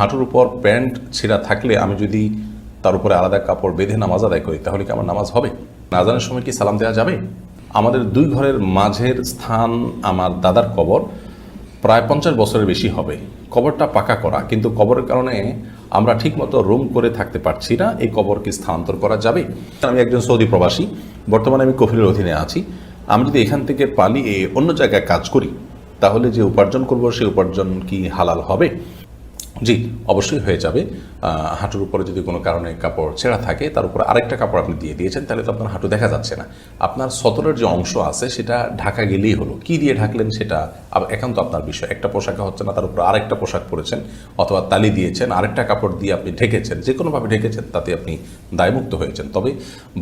হাঁটুর উপর প্যান্ট ছেঁড়া থাকলে আমি যদি তার উপরে আলাদা কাপড় বেঁধে নামাজ আদায় করি, তাহলে কি আমার নামাজ হবে? নাজানের সময় কি সালাম দেওয়া যাবে? আমাদের দুই ঘরের মাঝের স্থান আমার দাদার কবর প্রায় পঞ্চাশ বছরের বেশি হবে। কবরটা পাকা করা, কিন্তু কবরের কারণে আমরা ঠিকমতো রুম করে থাকতে পারছি না। এই কবরকে স্থানান্তর করা যাবে। আমি একজন সৌদি প্রবাসী, বর্তমানে আমি কফিলের অধীনে আছি। আমি যদি এখান থেকে পালিয়ে অন্য জায়গায় কাজ করি, তাহলে যে উপার্জন করব সেই উপার্জন কি হালাল হবে? জি, অবশ্যই হয়ে যাবে। হাঁটুর উপরে যদি কোনো কারণে কাপড় ছেঁড়া থাকে, তার উপরে আরেকটা কাপড় আপনি দিয়ে দিয়েছেন, তাহলে তো আপনার হাঁটু দেখা যাচ্ছে না। আপনার সতরের যে অংশ আছে, সেটা ঢাকা গেলেই হলো। কি দিয়ে ঢাকলেন সেটা একান্ত আপনার বিষয়। একটা পোশাকে হচ্ছে না, তার উপরে আরেকটা পোশাক পরেছেন, অথবা তালি দিয়েছেন, আরেকটা কাপড় দিয়ে আপনি ঢেকেছেন যে কোনোভাবে ঢেকেছেন, তাতে আপনি দায়মুক্ত হয়েছেন। তবে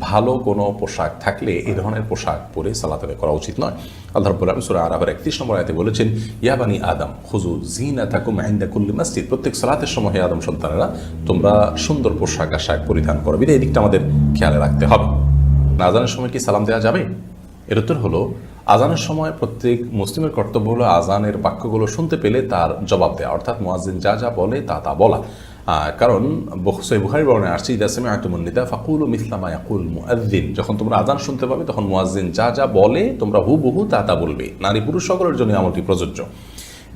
ভালো কোনো পোশাক থাকলে এই ধরনের পোশাক পরে সালাত করা উচিত নয়। আল্লাহ রব্বুল আলম সুরা আরাফের একত্রিশ নম্বর আয়তে বলেছেন ইয়াবানি আদম হুজু জিনা থাকুম আইন্দা কুল্লি মসজিদ। প্রত্যেক সালাতের সময় আদম সন্তানেরা, তোমরা সুন্দর পোশাক আশাক পরিধান করো। বিধে এই দিকটা আমাদের খেয়ালে রাখতে হবে। আজানের সময় কি সালাম দেওয়া যাবে? এর উত্তর হলো, আজানের সময় প্রত্যেক মুসলিমের কর্তব্য হলো আজানের বাক্যগুলো শুনতে পেলে তার জবাব দেওয়া অর্থাৎ মুয়াজ্জিন যা যা বলে তা তা বলা। কারণ সই বুখারি বর্ণে আসছে ইদাসমে আয়তুমন্নিতা ফাকুল মিসলামা ইয়াকুল মুআদ্দিন যখন তোমরা আজান শুনতে পাবে, তখন মুয়াজ্জিন যা যা বলে তোমরা হু বহু তা তা বলবে। নারী পুরুষ সকলের জন্য আমলটি প্রযোজ্য।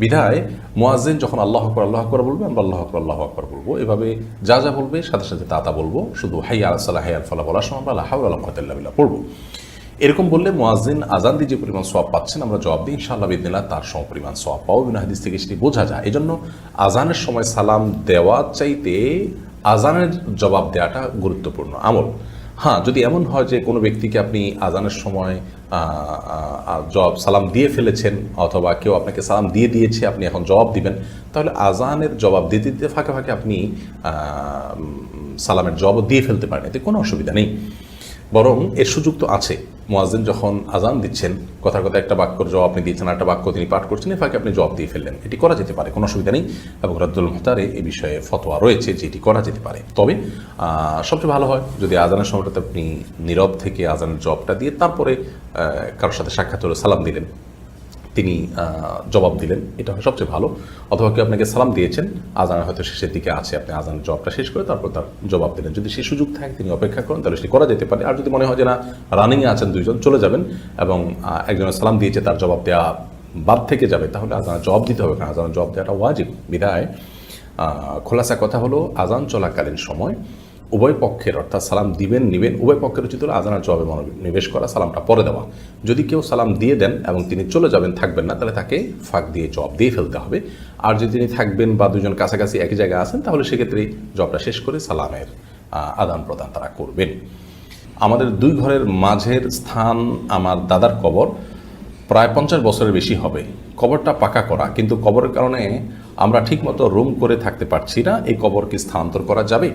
বিধায় মুয়াজ্জিন যখন আল্লাহ আকবর আল্লাহ আকবর বলবে, আমরা আল্লাহ আকবর আল্লাহ আকবর বলব। এভাবে যা যা বলবে, সাথে সাথে তা তা বলব। শুধু হাই আলসাল্লাহ হাই আল ফালা বলার সময় আমরা আল্লাহ আল্লাহ পড়ব। এরকম বললে মুয়াজ্জিন আজান দিয়ে যে পরিমাণ সোয়াব পাচ্ছেন, আমরা জবাব দিই, ইনশাআল্লাহ বিদিনা তার সম পরিমাণ সোয়াব পাবো বিনা হাদিস থেকে সেটি বোঝা যায়। এই জন্য আজানের সময় সালাম দেওয়া চাইতে আজানের জবাব দেওয়াটা গুরুত্বপূর্ণ আমল। হ্যাঁ যদি এমন হয় যে কোনো ব্যক্তিকে আপনি আজানের সময় আহ, সালাম দিয়ে ফেলেছেন অথবা কেউ আপনাকে সালাম দিয়ে দিয়েছে আপনি এখন জবাব দিবেন তাহলে আজানের জবাব দিতে দিতে ফাঁকে ফাঁকে আপনি সালামের জবাব দিয়ে ফেলতে পারেন। এতে কোনো অসুবিধা নেই। বরং এর সুযোগ তো আছে। মোয়াজিন যখন আজান দিচ্ছেন, কথার কথা একটা বাক্যর জবাব আপনি দিচ্ছেন একটা বাক্য তিনি পাঠ করছেন এ ফাঁকে আপনি জবাব দিয়ে ফেললেন। এটি করা যেতে পারে, কোনো অসুবিধা নেই। এবং রাদ্দুল মুহতারে এ বিষয়ে ফতোয়া রয়েছে যে এটি করা যেতে পারে। তবে সবচেয়ে ভালো হয় যদি আজানের সময়টাতে আপনি নীরব থেকে আজানের জবটা দিয়ে তারপরে কারোর সাথে সাক্ষাৎ হলে, সালাম দিলেন। তিনি জবাব দিলেন। এটা সবচেয়ে ভালো। অথবা কেউ আপনাকে সালাম দিয়েছেন আজান হয়তো শেষের দিকে আছে আপনি আজানের জবটা শেষ করে তারপর তার জবাব দিলেন। যদি সেই সুযোগ থাকে তিনি অপেক্ষা করেন তাহলে সেটি করা যেতে পারে। আর যদি মনে হয় যে না রানিংয়ে আছেন দুইজন চলে যাবেন এবং একজনের সালাম দিয়েছে তার জবাব দেওয়া বাদ থেকে যাবে তাহলে আজানের জবাব দিতে হবে কারণ আজানের জবাব দেওয়াটা ওয়াজিব আহ, খোলাসা কথা হলো আজান চলাকালীন সময় উভয় পক্ষের অর্থাৎ সালাম দিবেন, নিবেন, উভয় পক্ষের উচিত হলো আজানের জবাবে মনোনিবেশ করা, সালামটা পরে দেওয়া। যদি কেউ সালাম দিয়ে দেন এবং তিনি চলে যাবেন, থাকবেন না, তাহলে তাকে ফাঁক দিয়ে জব দিয়ে ফেলতে হবে। আর যদি তিনি থাকবেন বা দুজন কাছাকাছি একই জায়গায় আছেন, তাহলে সেক্ষেত্রে জবটা শেষ করে সালামের আদান প্রদান তারা করবেন। আমাদের দুই ঘরের মাঝের স্থান আমার দাদার কবর, প্রায় পঞ্চাশ বছরের বেশি হবে। কবরটা পাকা করা, কিন্তু কবরের কারণে আমরা ঠিকমতো রুম করে থাকতে পারছি না, এই কবরকে স্থানান্তর করা যাবে।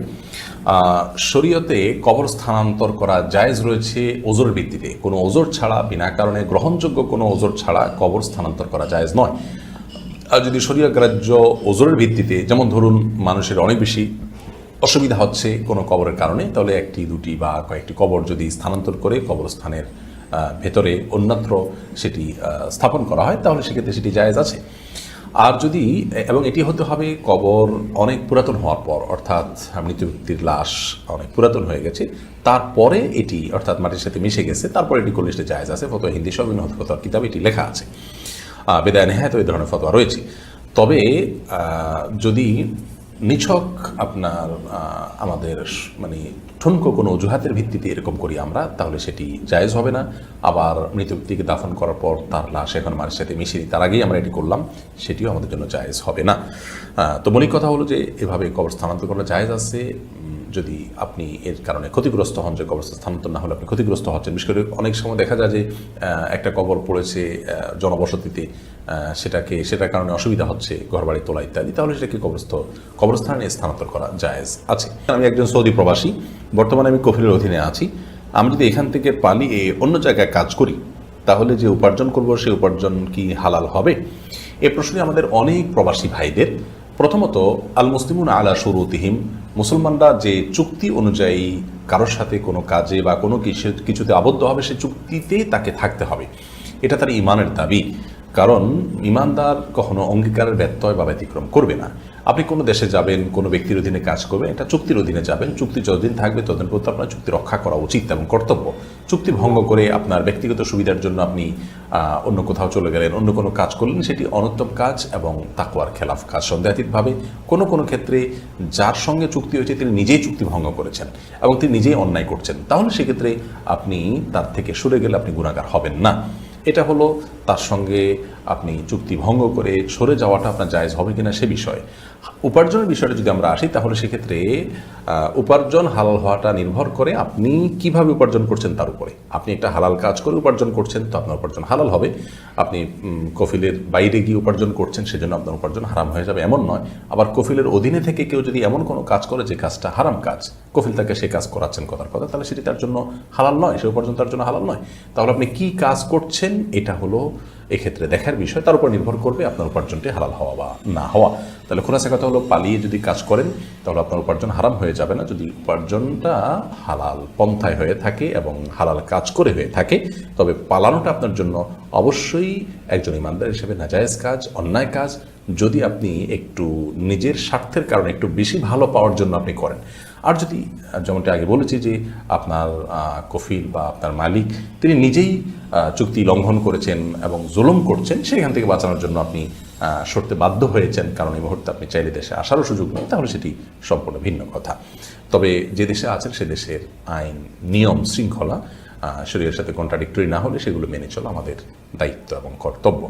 শরীয়তে কবর স্থানান্তর করা জায়েজ রয়েছে ওজোর ভিত্তিতে। কোনো ওজোর ছাড়া, বিনা কারণে গ্রহণযোগ্য কোনো ওজোর ছাড়া কবর স্থানান্তর করা জায়েজ নয়। আর যদি শরীয় গ্রাহ্য ওজোরের ভিত্তিতে, যেমন ধরুন মানুষের অনেক বেশি অসুবিধা হচ্ছে কোনো কবরের কারণে, তাহলে একটি, দুটি বা কয়েকটি কবর যদি স্থানান্তর করে কবরস্থানের ভেতরে অন্যত্র সেটি স্থাপন করা হয়, তাহলে সেক্ষেত্রে সেটি জায়েজ আছে। আর যদি, এবং এটি হতে হবে কবর অনেক পুরাতন হওয়ার পর, অর্থাৎ মৃত ব্যক্তির লাশ অনেক পুরাতন হয়ে গেছে, তারপরে এটি, অর্থাৎ মাটির সাথে মিশে গেছে, তারপরে এটি করলে সেটা জায়েজ আছে ফতো হিন্দি সব ফতোয়ার কিতাব এটি লেখা আছে। বেদায় নেহায় তো এই ধরনের ফতোয়া রয়েছে। তবে যদি নিছক আপনার আমাদের মানে ঠুনকো কোনো অজুহাতের ভিত্তিতে এরকম করি আমরা, তাহলে সেটি জায়েজ হবে না। আবার মৃত ব্যক্তিকে দাফন করার পর তার লাশ এখন মানুষের সাথে মিশিয়ে তার আগেই আমরা এটি করলাম, সেটিও আমাদের জন্য জায়েজ হবে না। তো মৌলিক কথা হলো যে, এভাবে কবর স্থানান্তর করা জায়েজ আছে। যদি আপনি এর কারণে ক্ষতিগ্রস্ত হন, যে কবর স্থানান্তর না হলে আপনি ক্ষতিগ্রস্ত হচ্ছেন, বিশেষ করে অনেক সময় দেখা যায় যে একটা কবর পড়েছে জনবসতিতে সেটাকে, সেটার কারণে অসুবিধা হচ্ছে, ঘরবাড়ি তোলা ইত্যাদি, তাহলে সেটাকে কবরস্থ, কবরস্থানে স্থানান্তর করা জায়েজ আছে। আমি একজন সৌদি প্রবাসী, বর্তমানে আমি কফিলের অধীনে আছি। আমি যদি এখান থেকে পালিয়ে অন্য জায়গায় কাজ করি, তাহলে যে উপার্জন করব সেই উপার্জন কি হালাল হবে? এ প্রশ্নে আমাদের অনেক প্রবাসী ভাইদের প্রথমত আল মুসলিমুন আলা শুরুতিহিম, মুসলমানরা যে চুক্তি অনুযায়ী কারোর সাথে কোনো কাজে বা কোনো কিছু, কিছুতে আবদ্ধ হবে, সে চুক্তিতেই তাকে থাকতে হবে। এটা তার ইমানের দাবি। কারণ ইমানদার কখনো অঙ্গীকারের ব্যত্যয় বা ব্যতিক্রম করবে না। আপনি কোনো দেশে যাবেন, কোনো ব্যক্তির অধীনে কাজ করবেন এটা চুক্তির অধীনে যাবেন। চুক্তি যতদিন থাকবে, ততদিন পর্যন্ত আপনার চুক্তি রক্ষা করা উচিত এবং কর্তব্য। চুক্তি ভঙ্গ করে আপনার ব্যক্তিগত সুবিধার জন্য আপনি অন্য কোথাও চলে গেলেন, অন্য কোনো কাজ করলেন, সেটি অনর্থক কাজ এবং তাকুয়ার খেলাফ কাজ সন্দেহাতীতভাবে। কোনো কোনো ক্ষেত্রে যার সঙ্গে চুক্তি হয়েছে, তিনি নিজেই চুক্তি ভঙ্গ করেছেন এবং তিনি নিজেই অন্যায় করছেন। তাহলে সেক্ষেত্রে আপনি তার থেকে সরে গেলে আপনি গুণাগার হবেন না। এটা হলো তার সঙ্গে আপনি চুক্তি ভঙ্গ করে সরে যাওয়াটা আপনার জায়েজ হবে কিনা সে বিষয়। উপার্জনের বিষয়টা যদি আমরা আসি, তাহলে সেক্ষেত্রে উপার্জন হালাল হওয়াটা নির্ভর করে আপনি কীভাবে উপার্জন করছেন তার উপরে। আপনি একটা হালাল কাজ করে উপার্জন করছেন, তো আপনার উপার্জন হালাল হবে। আপনি কফিলের বাইরে গিয়ে উপার্জন করছেন, সেজন্য আপনার উপার্জন হারাম হয়ে যাবে এমন নয়। আবার কফিলের অধীনে থেকে কেউ যদি এমন কোনো কাজ করে যে কাজটা হারাম কাজ, কফিল তাকে সে কাজ করাচ্ছেন কথার কথা, তাহলে সেটি তার জন্য হালাল নয়, সে উপার্জন তার জন্য হালাল নয়। তাহলে আপনি কি কাজ করছেন, এটা হলো এক্ষেত্রে দেখার বিষয়, তার উপর নির্ভর করবে আপনার উপার্জনটি হালাল হওয়া বা না হওয়া। তাহলে খোলাসা কথা হলো, পালিয়ে যদি কাজ করেন, তাহলে আপনার উপার্জন হারাম হয়ে যাবে না। যদি উপার্জনটা হালাল পন্থায় হয়ে থাকে এবং হালাল কাজ করে হয়ে থাকে, তবে পালানোটা আপনার জন্য অবশ্যই একজন ইমানদার হিসেবে নাজায়জ কাজ, অন্যায় কাজ যদি আপনি একটু নিজের স্বার্থের কারণে একটু বেশি ভালো পাওয়ার জন্য আপনি করেন। আর যদি যেমনটি আগে বলেছি যে আপনার কফিল বা আপনার মালিক, তিনি নিজেই চুক্তি লঙ্ঘন করেছেন এবং জুলুম করছেন, সেখান থেকে বাঁচানোর জন্য আপনি সরতে বাধ্য হয়েছেন, কারণ এই মুহূর্তে আপনি চাইলে দেশে আসারও সুযোগ নেই, তাহলে সেটি সম্পূর্ণ ভিন্ন কথা। তবে যে দেশে আছেন, সে দেশের আইন, নিয়ম, শৃঙ্খলা শরীরের সাথে কন্ট্রাডিক্টরি না হলে সেগুলো মেনে চলা আমাদের দায়িত্ব এবং কর্তব্য।